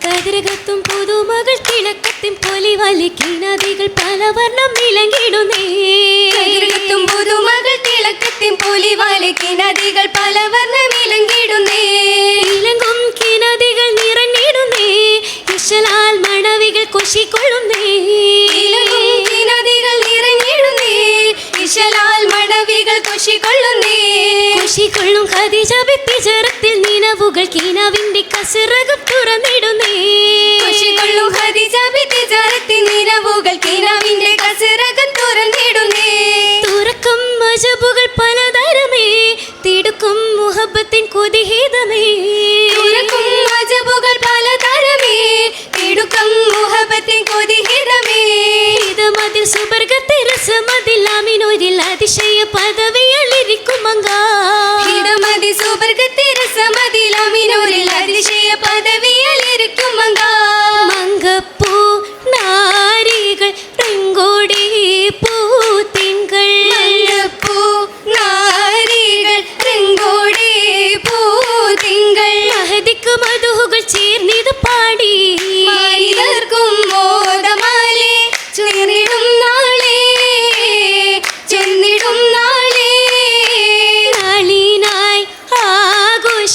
കതിരകത്തും പുതുമകൾ തിളക്കത്തിൻ പൊലിവലി കിണതികൾ പലവർണം വർണം കതിരകത്തും പുതുമകൾ തിളക്കത്തിൻ പൊലിവലി കിണതികൾ പലവർണം വിലങ്ങിടുന്നേ ഇലങ്കും കിണതികൾ നിറഞ്ഞ മജബുകൾ കിനാവിന്റെ കസരകൻ തുറന്നിടുന്നേ. തുറക്കും മജബുകൾ പലതരമേ. തിടുക്കും മുഹബത്തിൻ കൊതിഹീതമേ. തുറക്കും മജബുകൾ പലതരമേ. തിടുക്കും മുഹബത്തിൻ കൊതിഹീതമേ. ഇത് മതിൽ സുവർഗത്തെ രസമതിൽ അതിശയ പദവിയളി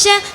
先。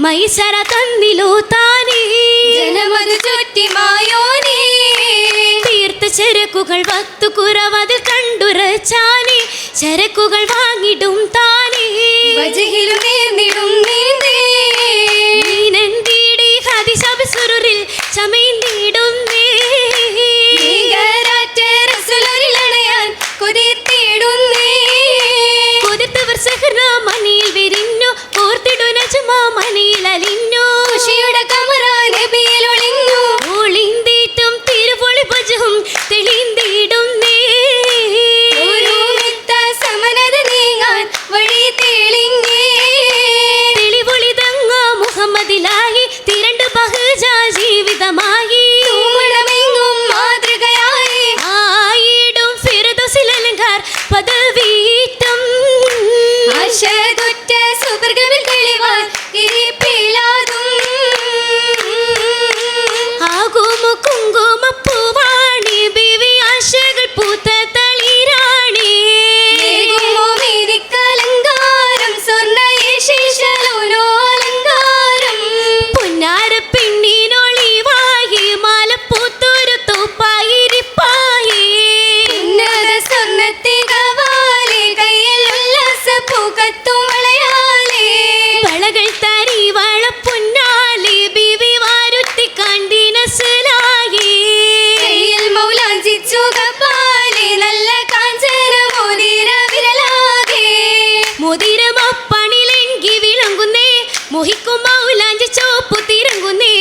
മൈസര തന്നിലു താനേറ്റി മായോനേ. തീർത്ത ചെരക്കുകൾ വത്തു കുറവത് കണ്ടുറച്ചാനേ ചരക്കുകൾ വാങ്ങിടും താനേ. നേർന്നിടും മോഹിക്കും മൗലാഞ്ചി ചോപ്പു തിരങ്ങുന്നേ.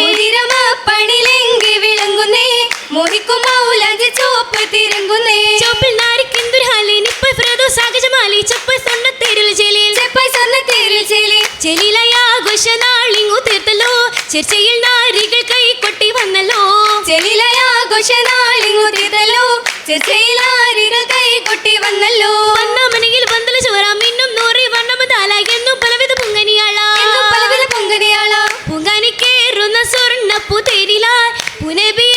മുതിരമ പണിലെങ്കി വിളങ്ങുന്നേ. മോഹിക്കും മൗലാഞ്ചി ചോപ്പ് തിരങ്ങുന്നേ. ചോപ്പിൽ നാരിക്കെന്തൊരു ഹാലി നിപ്പ ഫ്രദോ സാഗജമാലി. ചൊപ്പ സൊന്ന തെരുൾ ജലീൽ ചെപ്പായി സ്വർണ തേരിൽ ചേലി. ചെലിലായ ആഘോഷ നാളിങ്ങു തീർത്തല്ലോ ചർച്ചയിൽ നാരികൾ കൈ കൊട്ടി വന്നല്ലോ. ചെലിലായ ആഘോഷ നാളിങ്ങുതിരല്ലോ ചെറിയിലാരികൾ കൈ കൊട്ടി വന്നല്ലോ. വന്നമനെങ്കിൽ വന്തല ചോറാം ഇന്നും നൂറി വർണമതാല എന്നും We need to be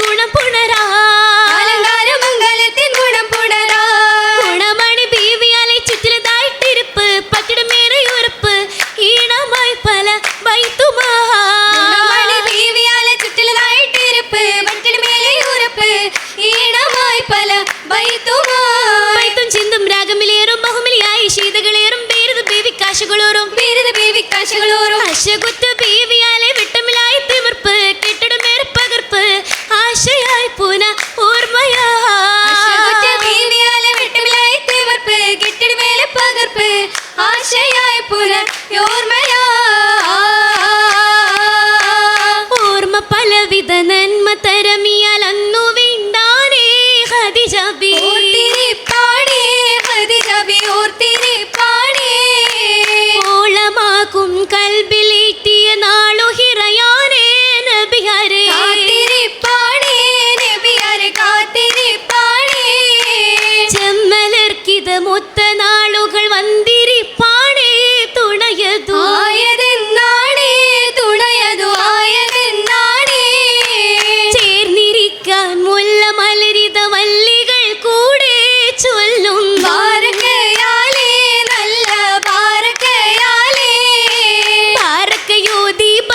குணம் புணரா? आशयाय पुनर्योर्मया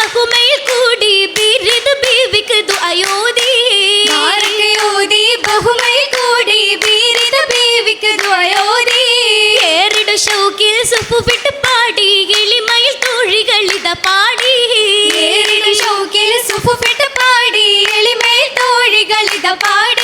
ബഹുമയിൽ കൂടി ബിരുദ ബീവിക്ക് ദുആയോതി മാർക്കയോതി ബഹുമയിൽ കൂടി ബിരുദ ബീവിക്ക് ദുആയോതി ഏറിട ഷൗക്കിൽ സുഫു വിട്ട് പാടി എളിമയിൽ തോഴികൾ പാടി. ഏറിട ഷൗക്കിൽ സുഫു വിട്ട് പാടി എളിമയിൽ തോഴികൾ പാടി.